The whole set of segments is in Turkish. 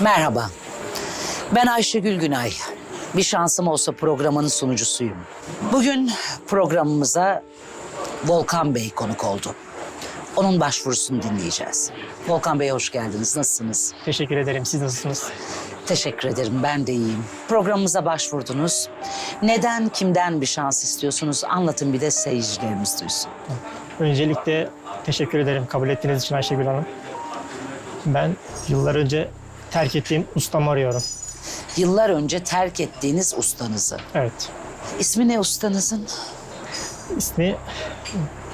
Merhaba. Ben Ayşegül Günay. Bir şansım olsa programının sunucusuyum. Bugün programımıza Volkan Bey konuk oldu. Onun başvurusunu dinleyeceğiz. Volkan Bey hoş geldiniz. Nasılsınız? Teşekkür ederim. Siz nasılsınız? Teşekkür ederim. Ben de iyiyim. Programımıza başvurdunuz. Neden, kimden bir şans istiyorsunuz? Anlatın bir de seyircilerimiz duysun. Öncelikle teşekkür ederim kabul ettiğiniz için Ayşegül Hanım. Ben yıllar önce terk ettiğim ustamı arıyorum. Yıllar önce terk ettiğiniz ustanızı. Evet. İsmi ne ustanızın? İsmi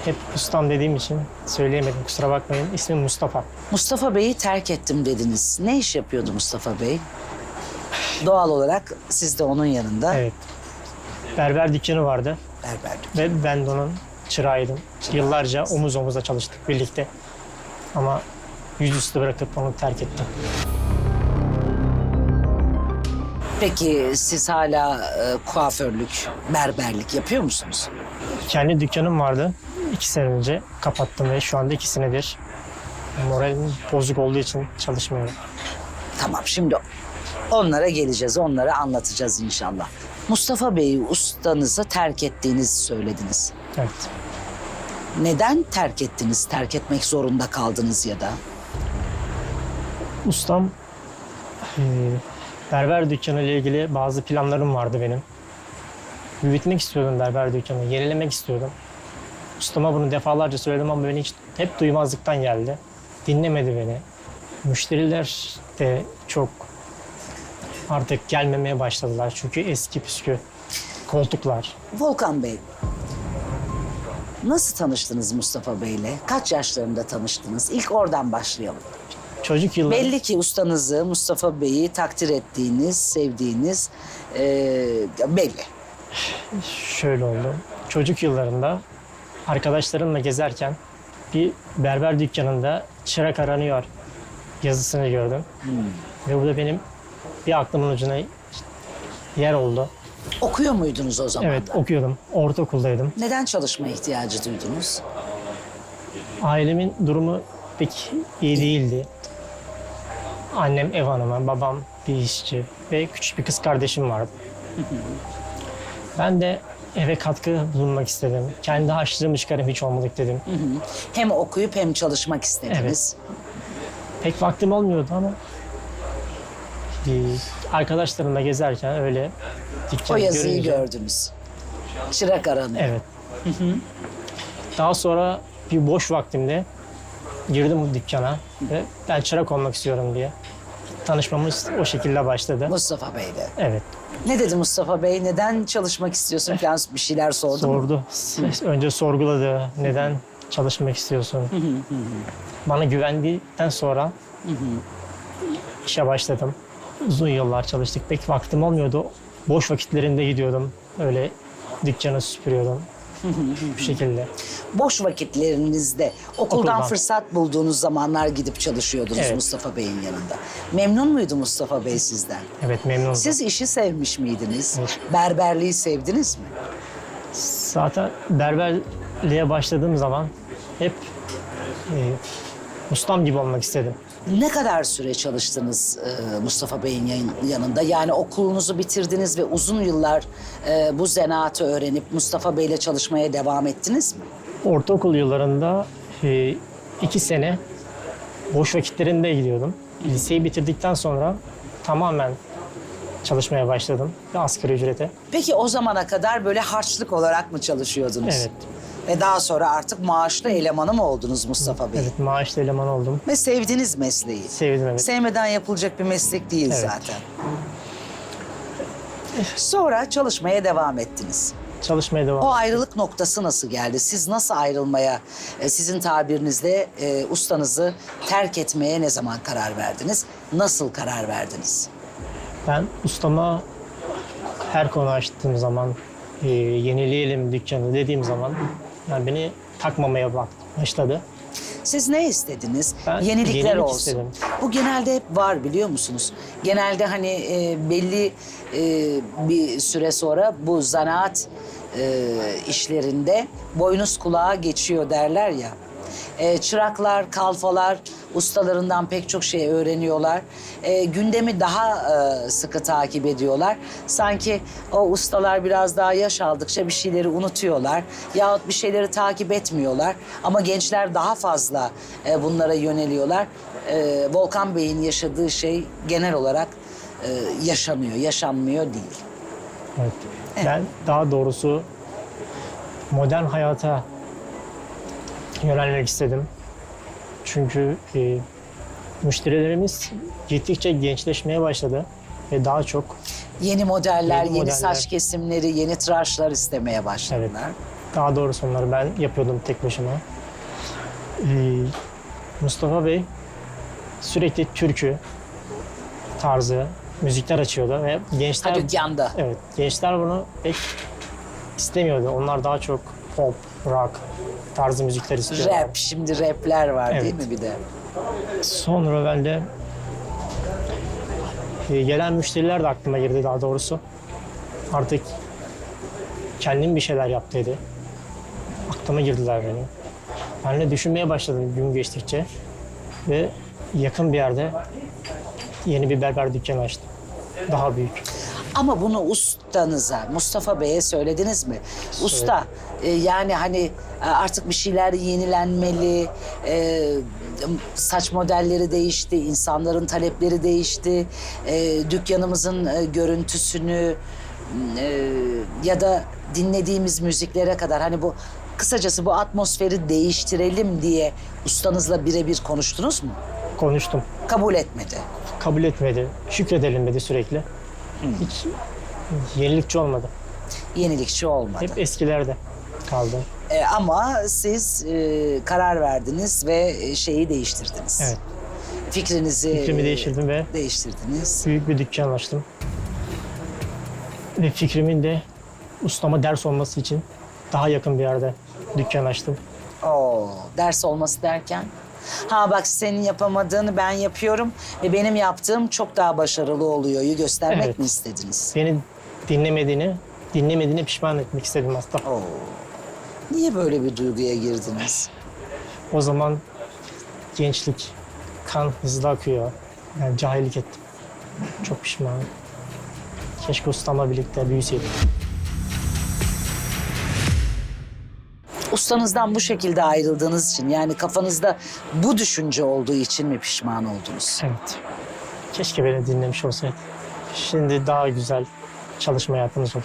hep ustam dediğim için söyleyemedim kusura bakmayın. İsmi Mustafa. Mustafa Bey'i terk ettim dediniz. Ne iş yapıyordu Mustafa Bey? Doğal olarak siz de onun yanında Evet. Berber dükkanı vardı berberlik. ve ben de onun çırağıydım. Yıllarca omuz omuza çalıştık birlikte. Ama yüzüstü bırakıp onu terk ettim. Peki siz hala e, kuaförlük, berberlik yapıyor musunuz? Kendi dükkanım vardı. İki sene önce kapattım ve şu anda iki senedir moralim bozuk olduğu için çalışmıyorum. Tamam şimdi onlara geleceğiz, onlara anlatacağız inşallah. Mustafa Bey'i ustanızı terk ettiğinizi söylediniz. Evet. Neden terk ettiniz, terk etmek zorunda kaldınız ya da? Ustam eee, berber dükkanı ile ilgili bazı planlarım vardı benim. Büyütmek istiyordum berber dükkanı, yenilemek istiyordum. Ustama bunu defalarca söyledim ama beni hiç hep duymazlıktan geldi. Dinlemedi beni. Müşteriler de çok artık gelmemeye başladılar. Çünkü eski püskü koltuklar. Volkan Bey, nasıl tanıştınız Mustafa Bey'le? Kaç yaşlarında tanıştınız? İlk oradan başlayalım. Çocuk yılları... Belli ki ustanızı, Mustafa Bey'i takdir ettiğiniz, sevdiğiniz e, belli. Şöyle oldu. Çocuk yıllarında arkadaşlarımla gezerken bir berber dükkanında çırak aranıyor yazısını gördüm. Ve bu da benim bir aklımın ucuna yer oldu. Okuyor muydunuz o zaman? Evet okuyordum. Ortaokuldaydım. Neden çalışma ihtiyacı duydunuz? Ailemin durumu pek iyi değildi. Annem ev hanımı, babam bir işçi ve küçük bir kız kardeşim vardı. Ben de eve katkı bulunmak istedim. Kendi harçlığımı çıkarım hiç olmadık dedim. Hem okuyup hem çalışmak istediniz. Pek vaktim olmuyordu ama bir arkadaşlarımla gezerken öyle O dükkanı yazıyı görünce- gördünüz. Çırak aranıyor. Evet. Daha sonra bir boş vaktimde girdim bu dükkana ve ben çırak olmak istiyorum diye. Tanışmamız o şekilde başladı. Mustafa Bey'le. Evet. Ne dedi Mustafa Bey? Neden çalışmak istiyorsun falan bir şeyler sordu mu? Sordu. Önce sorguladı. Neden çalışmak istiyorsun? Bana güvendikten sonra işe başladım. Uzun yıllar çalıştık. Pek vaktim olmuyordu. Boş vakitlerinde gidiyordum. Öyle dükkanı süpürüyordum. Bu şekilde. Boş vakitlerinizde okuldan, Okuldan. fırsat bulduğunuz zamanlar gidip çalışıyordunuz Evet. Mustafa Bey'in yanında. Memnun muydu Mustafa Bey sizden? Evet memnunum. Siz işi sevmiş miydiniz? Evet. Berberliği sevdiniz mi? Zaten berberliğe başladığım zaman hep e, ustam gibi olmak istedim. Ne kadar süre çalıştınız e, Mustafa Bey'in yan- yanında? Yani okulunuzu bitirdiniz ve uzun yıllar e, bu zanaatı öğrenip Mustafa Bey'le çalışmaya devam ettiniz mi? Ortaokul yıllarında e, iki sene boş vakitlerinde gidiyordum. Liseyi bitirdikten sonra tamamen çalışmaya başladım ve asgari ücrete. Peki o zamana kadar böyle harçlık olarak mı çalışıyordunuz? Evet. Ve daha sonra artık maaşlı elemanı mı oldunuz Mustafa Bey? Evet maaşlı eleman oldum. Ve sevdiniz mesleği. Sevdim evet. Sevmeden yapılacak bir meslek değil Evet. zaten. Sonra çalışmaya devam ettiniz. Çalışmaya devam. O ayrılık noktası nasıl geldi? Siz nasıl ayrılmaya, e, sizin tabirinizle e, ustanızı terk etmeye ne zaman karar verdiniz? Nasıl karar verdiniz? Ben ustama her konu açtığım zaman e, yenileyelim dükkanı dediğim zaman yani beni takmamaya bak- başladı. Siz ne istediniz? Ben Yenilikler yenilik olsun. istedim. Bu genelde hep var biliyor musunuz? Genelde hani e, belli e, bir süre sonra bu zanaat e, işlerinde boynuz kulağa geçiyor derler ya. E, çıraklar, kalfalar Ustalarından pek çok şey öğreniyorlar. E, gündemi daha e, sıkı takip ediyorlar. Sanki o ustalar biraz daha yaş aldıkça bir şeyleri unutuyorlar. Yahut bir şeyleri takip etmiyorlar. Ama gençler daha fazla e, bunlara yöneliyorlar. E, Volkan Bey'in yaşadığı şey genel olarak e, yaşanıyor, yaşanmıyor değil. Evet. Ben daha doğrusu modern hayata yönelmek istedim. Çünkü e, müşterilerimiz gittikçe gençleşmeye başladı ve daha çok Yeni modeller, Yeni yeni, modeller. saç kesimleri, yeni tıraşlar istemeye başladılar. daha doğrusu onları ben yapıyordum tek başıma. E, Mustafa Bey sürekli türkü tarzı müzikler açıyordu ve gençler Ha dükkanda. Evet, gençler bunu pek istemiyordu. Onlar daha çok pop, rock tarzı müzikler istiyorlar. Rap, şimdi rapler var değil Evet. mi bir de? Sonra ben de e, gelen müşteriler de aklıma girdi daha doğrusu. Artık kendim bir şeyler yap dedi. Aklıma girdiler benim. Ben de düşünmeye başladım gün geçtikçe. Ve yakın bir yerde yeni bir berber dükkanı açtım. Daha büyük. Ama bunu ustanıza, Mustafa Bey'e söylediniz mi? Usta, e, yani hani e, artık bir şeyler yenilenmeli, e, saç modelleri değişti, insanların talepleri değişti, e, dükkanımızın e, görüntüsünü e, ya da dinlediğimiz müziklere kadar hani bu kısacası bu atmosferi değiştirelim diye ustanızla birebir konuştunuz mu? Konuştum. Kabul etmedi. kabul etmedi, şükredelim dedi sürekli. Hiç yenilikçi olmadı. Yenilikçi olmadı. Hep eskilerde kaldı. E, ama siz e, karar verdiniz ve e, şeyi değiştirdiniz. Evet. Fikrinizi Fikrimi değiştirdim ve değiştirdiniz. büyük bir dükkan açtım. Ve fikrimin de ustama ders olması için daha yakın bir yerde dükkan açtım. Oo, ders olması derken? Ha bak senin yapamadığını ben yapıyorum ve benim yaptığım çok daha başarılı oluyor'yu göstermek Evet. mi istediniz? Beni dinlemediğini, dinlemediğini pişman etmek istedim aslında. Oo. Niye böyle bir duyguya girdiniz? O zaman gençlik, kan hızlı akıyor. Yani cahillik ettim. Çok pişmanım. Keşke ustamla birlikte büyüseydim. Ustanızdan bu şekilde ayrıldığınız için yani kafanızda bu düşünce olduğu için mi pişman oldunuz? Evet. Keşke beni dinlemiş olsaydı. Şimdi daha güzel çalışma hayatımız olur.